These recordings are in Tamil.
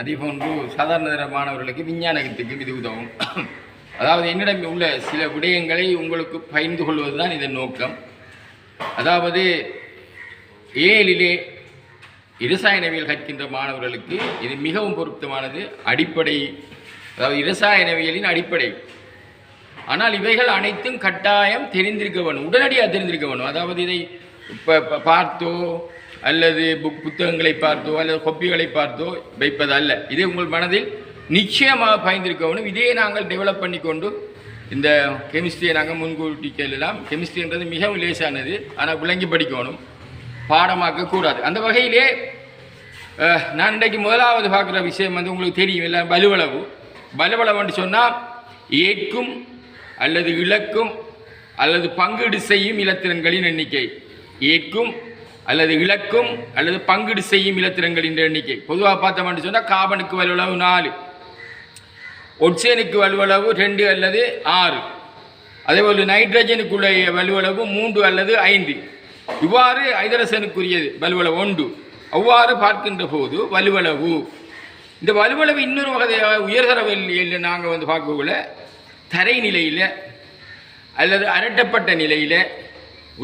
அதே போன்று சாதாரண தர மாணவர்களுக்கு விஞ்ஞானத்துக்கும் இது உதவும். அதாவது என்னிடம் உள்ள சில விடயங்களை உங்களுக்கு பகிர்ந்து கொள்வதுதான் இதன் நோக்கம். அதாவது ஏழிலே இரசாயனவியல் கற்கின்ற மாணவர்களுக்கு இது மிகவும் பொருத்தமானது அடிப்படை அதாவது இரசாயனவியலின் அடிப்படை. ஆனால் இவைகள் அனைத்தும் கட்டாயம் தெரிந்திருக்க வேணும் உடனடியாக தெரிந்திருக்க வேணும். அதாவது இதை இப்போ பார்த்தோ அல்லது புக் புத்தகங்களை பார்த்தோ அல்லது கொப்பிகளை பார்த்தோ வைப்பது அல்ல. இது உங்கள் மனதில் நிச்சயமாக பயந்திருக்க வேணும் இதே நாங்கள் டெவலப் பண்ணி கொண்டு இந்த கெமிஸ்ட்ரியை நாங்கள் முன்கூட்டி கேளலாம். கெமிஸ்ட்ரின்றது மிகவும் லேசானது. ஆனால் விளங்கி படிக்கணும் பாடமாக்க கூடாது. அந்த வகையிலே நான் இன்றைக்கு முதலாவது பார்க்குற விஷயம் வந்து உங்களுக்கு தெரியும். இல்லை வலுவளவு வலுவளவுன்னு சொன்னால் ஏற்கும் அல்லது இழக்கும் அல்லது பங்கீடு செய்யும் இலத்திரன்களின் எண்ணிக்கை. ஏற்கும் அல்லது இழக்கும் அல்லது பங்கீடு செய்யும் இலத்திரங்களின் எண்ணிக்கை. பொதுவாக பார்த்தோம்னு சொன்னால் காபனுக்கு வலுவளவு நாலு ஒட்சேனுக்கு வலுவளவு ரெண்டு அல்லது ஆறு. அதேபோல் நைட்ரஜனுக்குள்ள வலுவளவு மூன்று அல்லது ஐந்து. இவ்வாறு ஐதரசனுக்குரியது வலுவளவு ஒன்று. அவ்வாறு பார்க்கின்ற போது வலுவளவு. இந்த வலுவளவு இன்னொரு வகை உயர்தர வெளியில் நாங்கள் வந்து பார்க்கக்குள்ள தரை நிலையில் அல்லது அரட்டப்பட்ட நிலையில்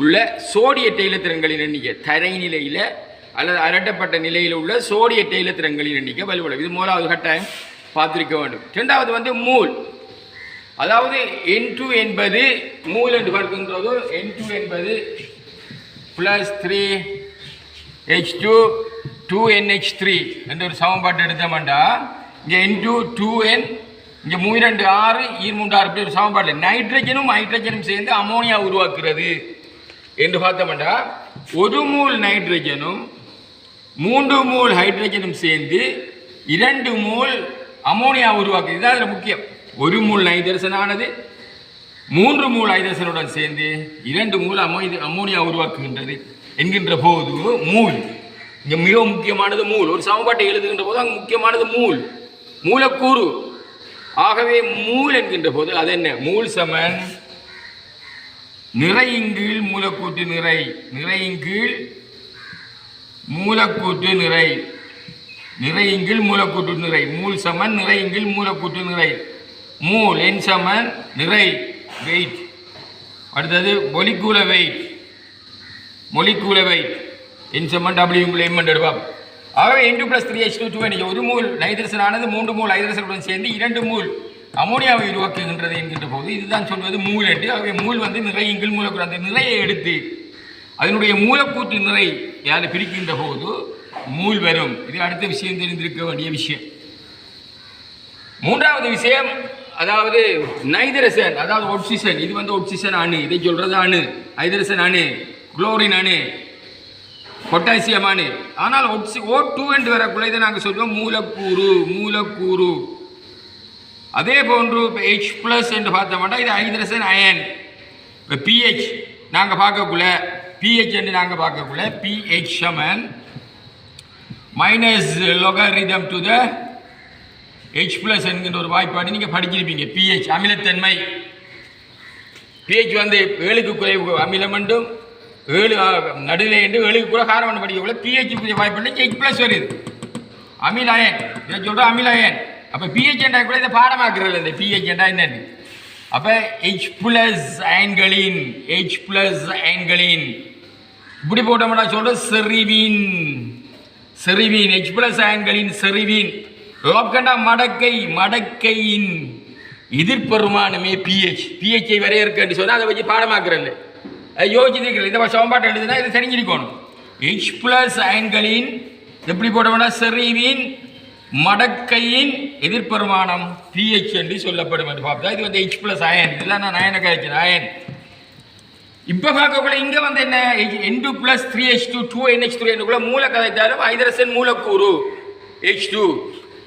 உள்ள சோடிய தைலத்திரங்களின் எண்ணிக்கை தரை நிலையில் அல்லது அரட்டப்பட்ட நிலையில் உள்ள சோடிய தைலத்திரங்களின் எண்ணிக்கை வலுவளவு. இது மூலாவது கட்டாயம். பார்த்திருக்க வேண்டும். ரெண்டாவது வந்து மூல். அதாவது என் டூ என்பது மூல் என்று பார்க்கின்றது என் டூ என்பது plus three H two two N H three என்ற ஒரு சமன்பாட்டை எடுத்தோம்டா இங்கே என் டூ டூ என் இங்கே மூஇரண்டு ஆறு ஈர்மூன்று ஆறு இப்படி ஒரு சமன்பாடு நைட்ரஜனும் ஹைட்ரஜனும் சேர்ந்து அமோனியா உருவாக்குறது. என்று பார்த்தோம்டா ஒரு மூல் நைட்ரஜனும் மூன்று மூல் ஹைட்ரஜனும் சேர்ந்து இரண்டு மூல் அமோனியா உருவாக்குது. இதுதான் அதில் முக்கியம். ஒரு மூல் நைதரசனானது மூன்று மூல் ஐதரசனுடன் சேர்ந்து இரண்டு மூல் அமோ அமோனியா உருவாக்குகின்றது என்கின்ற போது மூல் இங்கே மிக முக்கியமானது மூல். ஒரு சமன்பாட்டை எழுதுகின்ற போது அங்கே முக்கியமானது மூல் மூலக்கூறு. ஆகவே மூல் என்கின்ற போது அது என்ன? மூல் சமன் நிறையின்கீழ் மூலக்கூற்று நிறை. நிறையின்கீழ் மூலக்கூற்று நிறை. நிறையின்கீழ் மூலக்கூற்று நிறை. மூல் சமன் நிறையின்கீழ் மூலக்கூற்று நிறை. மூல் என் சமன் நிறை. வெயிட். அடுத்தது molecular weight. Molecular weight. N சமன் டபிள்யூ எம் எடுப்பா ஆகவே N two plus three H two two ஒரு மூல். நைதரசன் ஆனது மூன்று மூல். ஐதரசனுடன் சேர்ந்து இரண்டு மூல். அமோனியாவை உருவாக்குகின்றது என்கின்ற போது இதுதான் சொல்வது மூல் என்று. ஆகவே மூல் வந்து நிறை இங்கில் மூலக்கூறு அந்த நிறையை எடுத்து அதனுடைய மூலக்கூற்று நிறை யாரை பிரிக்கின்ற போது மூல் வரும். இது அடுத்த விஷயம் தெரிந்திருக்க வேண்டிய விஷயம். மூன்றாவது விஷயம் அதாவது நைதரசன் அதாவது ஒட்சிசன். இது வந்து ஒட்சிசன் அணு இதை சொல்றது அணு. ஐதரசன் அணு குளோரின் அணு பொட்டாசியம் அணு. ஆனால் ஒட்சி ஓ டூ என்று வரக்குள்ள இதை நாங்கள் சொல்லுவோம் மூலக்கூறு மூலக்கூறு. அதே போன்று இப்போ ஹெச் ப்ளஸ் என்று பார்த்தோம்னா இது ஐதரசன் அயன். இப்போ பிஹெச் நாங்கள் பார்க்கக்குள்ள பிஹெச் என்று நாங்கள் பார்க்கக்குள்ள pH Saman minus logarithm to the H plus என்கின்ற ஒரு வாய்ப்பாடு நீங்கள் படிச்சிருப்பீங்க. பிஹெச் அமிலத்தன்மை. பிஹெச் வந்து ஏழுக்கு குறைவு அமிலம் என்றும் ஏழு நடுநிலை என்று ஏழுக்கு கூட காரம் படிக்கக்குள்ள பிஹெச் வாய்ப்பு ஹெச் ப்ளஸ் வருது. அமிலாயன் இதை சொல்கிற அமிலாயன் அப்போ பிஹெச்ன்றா கூட இதை பாடமாக்குறது இந்த பிஹெச்ன்றா என்னன்னு அப்போ ஹெச் ப்ளஸ் அயன்களின் ஹெச் ப்ளஸ் அயன்களின் இப்படி போட்டோம்னா சொல்கிற செறிவின். செறிவின். ஹெச் ப்ளஸ் அயன்களின் செறிவின். லோக்கண்டா மடக்கை மடக்கையின் எதிர்பெருமானமே பிஹெச் பிஹெச்ஐ வரையறுக்கன்னு சொன்னால் அதை வச்சு பாடமாக்குறல்ல யோசிச்சிருக்கிறது இந்த சமன்பாட்டை எழுதுனா இதை தெரிஞ்சிருக்கணும். ஹெச் ப்ளஸ் அயன்களின் எப்படி போட்டோம்னா செறிவின். மடக்கையின் எதிர்பெருமானம் பிஹெச் என்று சொல்லப்படும் என்று பார்த்தா இது வந்து ஹெச் ப்ளஸ் அயன் இதெல்லாம் நான் அயனை கழிக்கிறேன் அயன் இப்போ பார்க்கக்குள்ள இங்கே வந்து என்ன? N two plus three H two two N H three என்னக்குள்ள மூல கதைத்தாலும் ஹைதரசன் மூலக்கூறு. ஹெச் டூ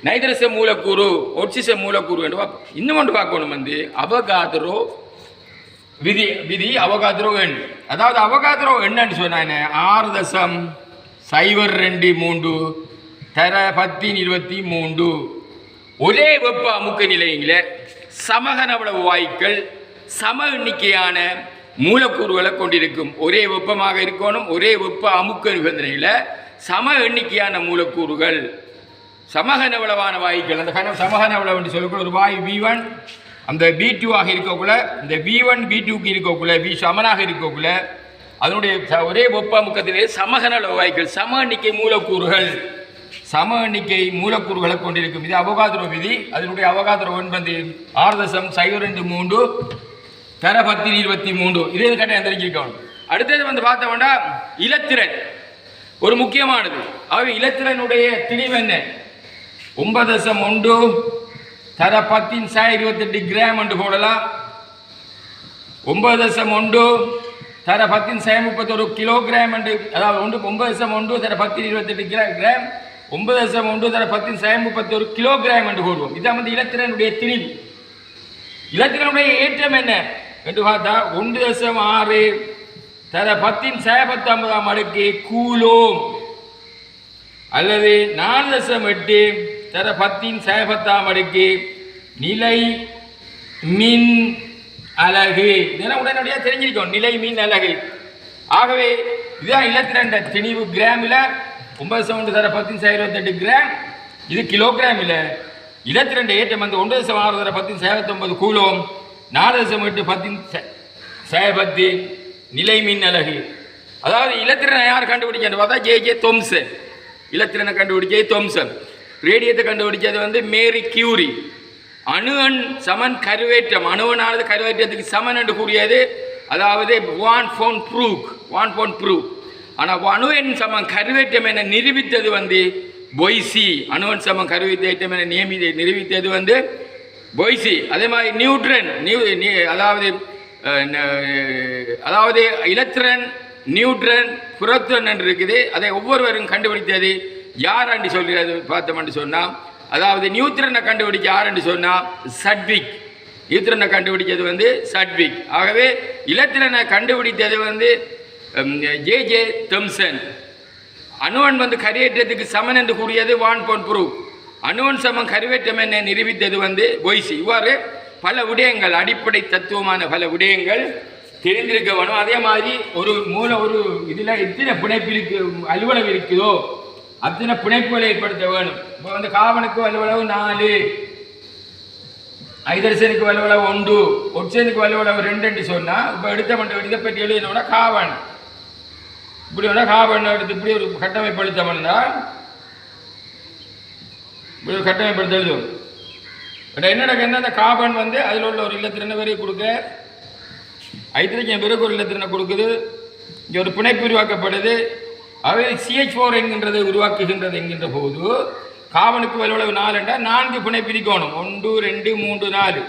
நைதரச மூலக்கூறு ஒட்சிச மூலக்கூறு என்று பார்ப்போம். இன்னும் ஒன்று பார்க்கணும் வந்து அவகாதரோ விதி விதி அவகாதரோ எண். அதாவது அவகாதரோ என்னன்னு சொன்னா என்ன? ஆறு தசம் சைபர் ரெண்டு மூன்று. தர பத்தின் இருபத்தி மூன்று. ஒரே வெப்ப அமுக்க நிலையங்கள சமகனவளவு வாயுக்கள் சம எண்ணிக்கையான மூலக்கூறுகளை கொண்டிருக்கும். ஒரே வெப்பமாக இருக்கணும் ஒரே வெப்ப அமுக்க நிபந்தனையில் சம எண்ணிக்கையான மூலக்கூறுகள். சமகனவளவான வாயுக்கள் அந்த கன சமகனவளவு என்று சொல்லக்கூடிய ஒரு வாயு வி ஒன் அந்த பி ஆக இருக்கக்குள்ள இந்த வி ஒன் பி டூக்கு இருக்கக்குள்ள வி சமனாக இருக்கக்குள்ள அதனுடைய ஒரே வெப்ப ஒப்பமுக்கத்திலே சமகனளவு வாயுக்கள் சம எண்ணிக்கை மூலக்கூறுகள். சம எண்ணிக்கை மூலக்கூறுகளை கொண்டிருக்கும். இது அவகாதரோ விதி. அதனுடைய அவகாதரோ ஒன்பது. ஆறு தசம் சைவ ரெண்டு மூன்று தர பத்து இருபத்தி மூன்று. இதே கட்ட தெரிஞ்சிருக்கணும் அடுத்தது வந்து பார்த்தோம்னா இலத்திரன். ஒரு முக்கியமானது. அவை இலத்திரனுடைய திணிவு என்ன? ஒன்பது தசம் ஒன்று தர பத்தின் சா இருபத்தெட்டு கிராம் என்று போடலாம். ஒன்பது தசம் ஒன்று தர பத்தின் சாய் முப்பத்தொரு கிலோகிராம் என்று அதாவது ஒன்று ஒன்பது தசம் ஒன்று தர பத்தின் இருபத்தெட்டு கிரா ஒன்பது தசம் ஒன்று தர பத்தின் சா முப்பத்தொரு கிலோகிராம் என்று போடுவோம் இதான் வந்து இலத்திரனுடைய திணிவு. இலத்திரனுடைய ஏற்றம் என்ன? என்று பார்த்தா ஒன்று தசம் ஆறு தர பத்தின் ச அடுக்கு கூலோம். அல்லது நாலு தசம் எட்டு தர பத்தின் ச அடுக்கு நிலை மின் அலகு. இதெல்லாம் உடனடியாக தெரிஞ்சிருக்கோம் நிலை மின் அலகு. ஆகவே இதுதான் இலத்திரண்ட திணிவு. கிராமில் ஒன்பது சவுண்டு தர பத்து ச கிராம். இது இருபத்தி ரெண்டு ஏற்றம் வந்து ஒன்று தசம் ஆறு தர பத்து சேவத்தொன்பது கூலோம். நாலு தசம் எட்டு பத்தின் சேபத்தி நிலை மின் அலகு. அதாவது இலத்திரனை யார் கண்டுபிடிச்சது பார்த்தா ஜே ஜே தொம்சன். இலத்திரனை கண்டுபிடிச்சது தொம்சன். ரேடியத்தை கண்டுபிடிச்சது வந்து மேரி கியூரி. அணுவன் சமன் கருவேற்றம். அணுவனானது கருவேற்றத்துக்கு சமன் என்று கூறியது. அதாவது வான் ஃபோன் ப்ரூக் வான் ஃபோன் ப்ரூக் ஆனால் அணுவன் சமம் கருவேற்றம் என நிரூபித்தது வந்து பொய்சி. அணுவன் சமம் கருவித்தேற்றம் என நியமி நிரூபித்தது வந்து பொய்சி. அதே மாதிரி நியூட்ரன் நியூ அதாவது அதாவது இலத்திரன் நியூட்ரன் புறத்திரன் என்று இருக்குது. அதை ஒவ்வொருவரும் கண்டுபிடித்தது யார் என்று சொல்கிறது பார்த்தோம் என்று சொன்னால் அதாவது நியூத்ரனை கண்டுபிடிக்க யார் என்று சொன்னால் சட்விக். நியூத்ரனை கண்டுபிடிச்சது வந்து சட்விக். ஆகவே இலத்திரனை கண்டுபிடித்தது வந்து ஜே ஜே தொம்சன். அணுவன் வந்து கரையேற்றத்துக்கு சமன் என்று கூறியது வான் போன் புரு. அணுவன் சமன் கருவேற்றம் என்ன நிரூபித்தது வந்து பொய்சி. இவ்வாறு பல விடயங்கள் அடிப்படை தத்துவமான பல விடயங்கள் தெரிந்திருக்க வேணும். அதே மாதிரி ஒரு மூல ஒரு இதில் எத்தனை பிணைப்பிற்கு அலுவலகம் இருக்குதோ அத்தனை பிணைப்புகளை ஏற்படுத்த வேணும். இப்போ வந்து காவனுக்கு அலுவலகம் நாலு ஐதரசனுக்கு வலுவளவு ஒன்று ஒட்சனுக்கு வலுவளவு ரெண்டு என்று சொன்னால் இப்போ எடுத்த மண்டபம் இதை பற்றி எழுதினோட காவன் இப்படி வந்தால் காபன் எடுத்து இப்படி ஒரு கட்டமைப்பு எழுத்தோம்னா இப்படி ஒரு கட்டமைப்பு எடுத்து எழுதும் பட் என்ன நடக்குதுன்னா அந்த காபன் வந்து அதில் உள்ள ஒரு இல்லத்திறனை வரையும் கொடுக்க ஐத்திரஜன் பிறகு ஒரு இல்லத்திறனை கொடுக்குது. இங்கே ஒரு பிணைப்பு உருவாக்கப்படுது. அவை சிஹெச் ஃபோர் என்கின்றது உருவாக்குகின்றது என்கின்ற போது காவனுக்கு வலுவளவு நாலு என்றால் நான்கு பிணை பிரிக்கணும் ஒன்று ரெண்டு மூன்று நாலு.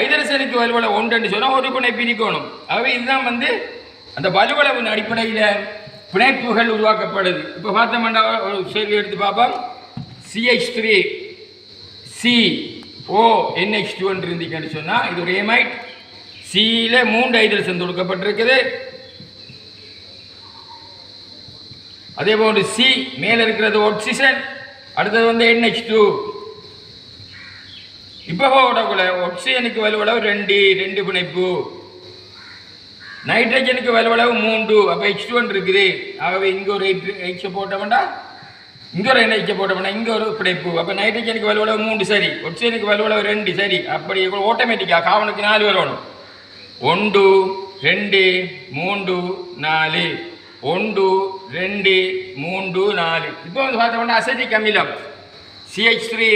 ஐதரசனுக்கு வலுவளவு ஒன்றுன்னு சொன்னால் ஒரு பிணை பிரிக்கணும் ஆகவே இதுதான் வந்து அந்த வலுவளவின் அடிப்படையில் பிணைப்புகள் உருவாக்கப்படுது. இப்போ பார்த்தோம்னா ஒரு சேர்வு எடுத்து பார்ப்போம். CH three C O NH two இருந்தீங்கன்னு சொன்னால் இது ஒரு ஏமைட் சியில் மூன்று ஐதரசன் கொடுக்கப்பட்டிருக்குது. அதே போன்று சி மேலே இருக்கிறது ஆக்சிஜன் அடுத்தது வந்து என்ஹெச் டூ இப்போ போடக்குள்ள ஆக்சிஜனுக்கு வலுவளவு ரெண்டு ரெண்டு பிணைப்பு. நைட்ரஜனுக்கு வலுவளவு மூன்று அப்போ ஹெச் டூ இருக்குது. ஆகவே இங்கே ஒரு ஹெச் போட்டோம்னா இங்கே ஒரு எண்ணெய் போட்டோம்னா இங்கே ஒரு பிடைப்பு அப்போ நைட்ரஜனுக்கு வலுவளவு மூன்று சரி. ஒக்சிஜனுக்கு வலுவளவு ரெண்டு சரி. அப்படி ஆட்டோமேட்டிக்காக காவனுக்கு நாலு வரணும். ஒன்று ரெண்டு மூன்று நாலு. ஒன்று ரெண்டு மூன்று நாலு. இப்போ வந்து பார்த்தோம்னா அசட்டிக் அமிலம் சிஹெச் த்ரீ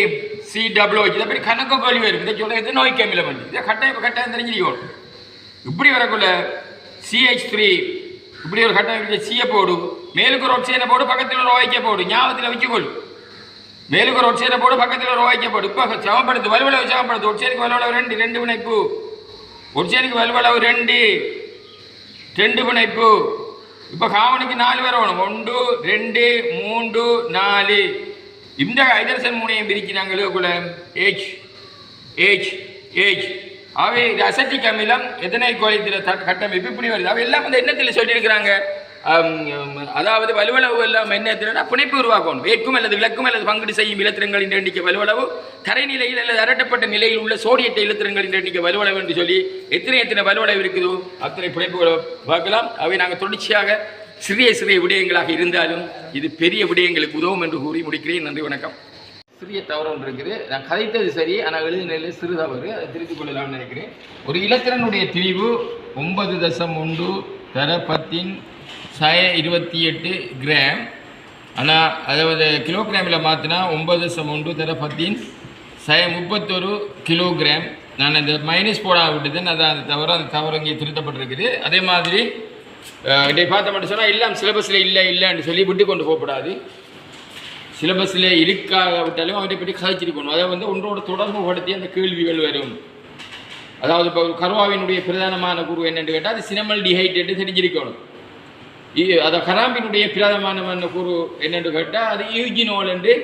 சி டபிள்யூஹெச் இதை பற்றி கணக்கு கேள்வி வரும் இதை சொல்ல எது நோய்க்கு அமிலம் வந்து. இதை கட்டாயம் கட்டாயம் தெரிஞ்சிருக்கணும். இப்படி வரக்குள்ள சிஹெச் த்ரீ இப்படி ஒரு கட்டமைப்பு சியை போடு மேலுக்கு ஒரு ஒட்சியனை போடு பக்கத்தில் ஒரு ஓய்க்க போடு. ஞாபகத்தில் வச்சுக்கொள். மேலுக்கு ஒரு ஒட்சியனை போடு பக்கத்தில் ஒரு ஓய்க்க போடு. இப்போ சமப்படுத்து வலுவளவு சமப்படுத்து ஒட்சியனுக்கு வலுவளவு ரெண்டு ரெண்டு பிணைப்பு ஒட்சியனுக்கு வலுவளவு ரெண்டு ரெண்டு பிணைப்பு இப்போ காவனுக்கு நாலு பேர் வேணும் ஒன்று ரெண்டு மூன்று நாலு. இந்த ஹைதரசன் மூணையும் பிரிக்கிறாங்க ஏச் ஏச் ஏச் அவை இது அசட்டிக் அமிலம் எத்தனை கோலத்தில் கட்டமைப்பு இப்படி வருது? அவை எல்லாம் வந்து என்னத்தில் சொல்லியிருக்கிறாங்க. அதாவது வலுவளவு எல்லாம் என்னத்தினா பிணைப்பு உருவாக்கணும். வேட்கும் அல்லது விளக்கும் அல்லது பங்கீடு செய்யும் இலத்திரங்களின் எண்ணிக்கை வலுவளவு தரைநிலையில் அல்லது அரட்டப்பட்ட நிலையில் உள்ள சோடியத்தை இலத்திரங்களின் எண்ணிக்கை வலுவளவு என்று சொல்லி எத்தனை எத்தனை வலுவளவு இருக்குதோ? அத்தனை பிணைப்புகளை பார்க்கலாம். அவை நாங்கள் தொடர்ச்சியாக சிறிய சிறிய விடயங்களாக இருந்தாலும் இது பெரிய விடயங்களுக்கு உதவும் என்று கூறி முடிக்கிறேன். நன்றி வணக்கம். சிறிய தவறு ஒன்று இருக்குது. நான் கதைத்தது சரி ஆனால் எழுதினில் சிறு தவறு. அதை திருத்திக் கொள்ளலாம்னு நினைக்கிறேன். ஒரு இலத்திரனுடைய திரிவு ஒன்பது தசம் ஒன்று தர பத்தின் சய இருபத்தி எட்டு கிராம். ஆனால் அதாவது கிலோகிராமில் மாற்றினா ஒன்பது தசம் ஒன்று தர பத்தின் சய முப்பத்தொரு கிலோகிராம். நான் இந்த மைனஸ் போட விட்டுதேன் அதான் அந்த தவறு அந்த தவறு இங்கே திருத்தப்பட்டிருக்குது. அதே மாதிரி இதை பார்த்த மட்டும் சொன்னால் எல்லாம் சிலபஸில் இல்லை இல்லைன்னு சொல்லி விட்டு கொண்டு போகக்கூடாது சிலபஸில் இருக்காக விட்டாலும் அவரை பற்றி கதைச்சிருக்கணும். அதை வந்து ஒன்றோட தொடர்பு படுத்தி அந்த கேள்விகள் வரும். அதாவது இப்போ கருவாவினுடைய பிரதானமான குரு என்னென்று கேட்டால் அது சினமல் டிஹைட் என்று தெரிஞ்சிருக்கணும். அதை கராம்பினுடைய பிரதானமான குரு என்னென்று கேட்டால் அது யூஜினோல் என்று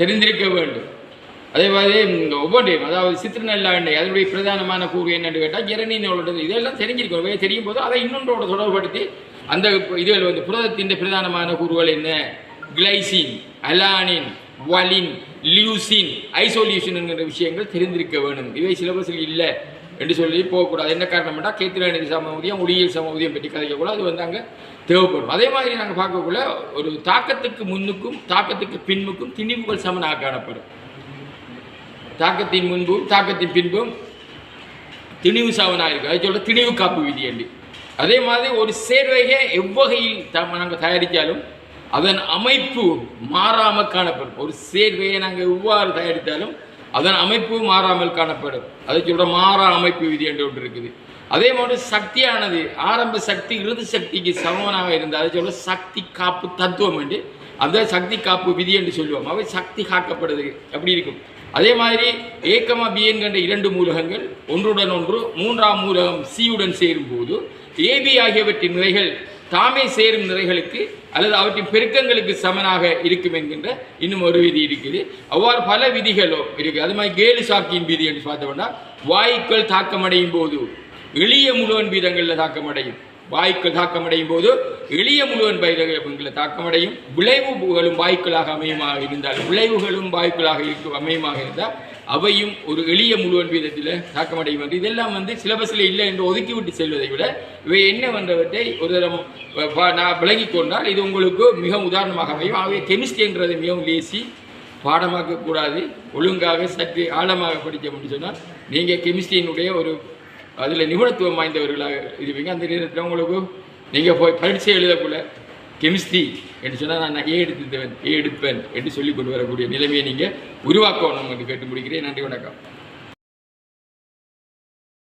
தெரிந்திருக்க வேண்டும். அதே மாதிரி ஒவ்வொன்றையும் அதாவது சித்திரநெல்லா எண்ணெய் அதனுடைய பிரதானமான கூறு என்னென்னு கேட்டால் ஜெரனினோட இதெல்லாம் தெரிஞ்சிருக்கணும். இவை தெரியும் போது அதை இன்னொன்றோட தொடர்படுத்தி அந்த இதுகள் வந்து புரதத்தின் பிரதானமான கூறுகள் என்ன? கிளைசின். அலானின் வலின் லியூசின் ஐசோலியூஷன் என்கிற விஷயங்கள் தெரிந்திருக்க வேணும் இவை சிலபஸில் இல்லை என்று சொல்லி போகக்கூடாது. என்ன காரணம்னா கேத்திரநிதி சமூதியம் ஒளியியல் சமூதியம் பற்றி கதைக்கக்கூடாது. அது வந்து அங்கே தேவைப்படும். அதே மாதிரி நாங்கள் பார்க்கக்குள்ள ஒரு தாக்கத்துக்கு முன்னுக்கும் தாக்கத்துக்கு பின்னுக்கும் திணிவுகள் சமனாக காணப்படும். தாக்கத்தின் முன்பும் தாக்கத்தின் பின்பும் திணிவு சமனாக இருக்கும். அதை சொல்ல திணிவு காப்பு விதி என்று அதே மாதிரி ஒரு சேர்வையை எவ்வகையில் த நாங்கள் தயாரித்தாலும் அதன் அமைப்பு மாறாமல் காணப்படும். ஒரு சேர்வையை நாங்கள் எவ்வாறு தயாரித்தாலும் அதன் அமைப்பு மாறாமல் காணப்படும். அதை சொல்கிற மாறா அமைப்பு விதி என்று ஒன்று இருக்குது. அதே மாதிரி சக்தியானது ஆரம்ப சக்தி இறுதி சக்திக்கு சமனாக இருந்தால் அதை சொல்ல சக்தி காப்பு தத்துவம் என்று. அந்த சக்தி காப்பு விதி என்று சொல்லுவோம். அவை சக்தி காக்கப்படுது. அப்படி இருக்கும். அதே மாதிரி ஏக்கமா பி என்கின்ற இரண்டு மூலகங்கள் ஒன்றுடன் ஒன்று மூன்றாம் மூலகம் சியுடன் சேரும்போது ஏபி ஆகியவற்றின் நிலைகள் தாமே சேரும் நிறைகளுக்கு அல்லது அவற்றின் பெருக்கங்களுக்கு சமனாக இருக்கும் என்கின்ற இன்னும் ஒரு விதி இருக்குது. அவ்வாறு பல விதிகளோ இருக்கு. அது மாதிரி கேலு சாக்கியின் விதி என்று பார்த்தோம்னா வாயுக்கள் தாக்கமடையும் போது எளிய முழுவன் வீதங்களில் தாக்கமடையும். வாயுக்கள் தாக்கமடையும் போது எளிய முழுவன் பயிர்களில் தாக்கமடையும். விளைவுகளும் வாய்க்களாக அமையுமாக இருந்தால் விளைவுகளும் வாய்க்களாக இருக்கும் அமையுமாக இருந்தால் அவையும் ஒரு எளிய முழுவன் வீதத்தில் தாக்கமடையும் என்று. இதெல்லாம் வந்து சிலபஸில் இல்லை என்று ஒதுக்கிவிட்டு செல்வதை விட இவை என்னவென்றவற்றை ஒரு தரம் நான் விளங்கி கொண்டால் இது உங்களுக்கு மிக உதாரணமாக அமையும். ஆகவே கெமிஸ்ட்ரிங்கிறது மிகவும் லேசி பாடமாக்கக்கூடாது ஒழுங்காக சற்று ஆழமாக படிக்க முடியும் சொன்னால் நீங்கள் கெமிஸ்ட்ரியினுடைய ஒரு அதில் நிபுணத்துவம் வாய்ந்தவர்களாக இருப்பீங்க. அந்த நேரத்தில் உங்களுக்கு நீங்கள் போய் பரீட்சை எழுதக்குள்ள கெமிஸ்ட்ரி என்று சொன்னால் நான் ஏ எடுத்துவேன் ஏ எடுப்பேன் என்று சொல்லிக் கொண்டு வரக்கூடிய நிலைமையை நீங்கள் உருவாக்கணும் என்று கேட்டு முடிக்கிறேன். நன்றி வணக்கம்.